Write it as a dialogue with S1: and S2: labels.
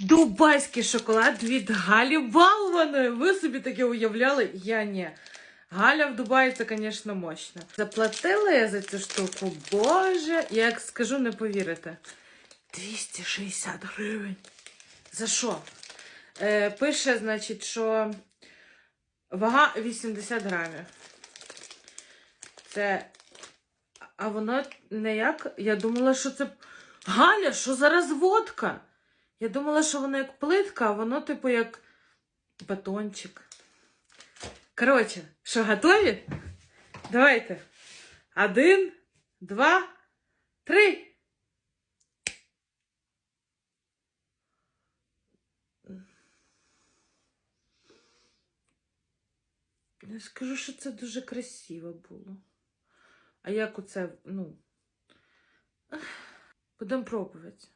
S1: Дубайський шоколад від Галі Балваної. Ви собі таке уявляли? Я ні. Галя в Дубаї це, звісно, мощно. Заплатила я за цю штуку. Боже, як скажу, не повірите. 260 гривень. За що? Е, пише, значить, що вага 80 грамів. Це. А воно не як. Я думала, що це. Галя, що за розводка? Я думала, що воно як плитка, а воно, типу, як батончик. Коротше, що готові? Давайте. Один, два, три. Я скажу, що це дуже красиво було. А як оце, ну. Будемо пробувати.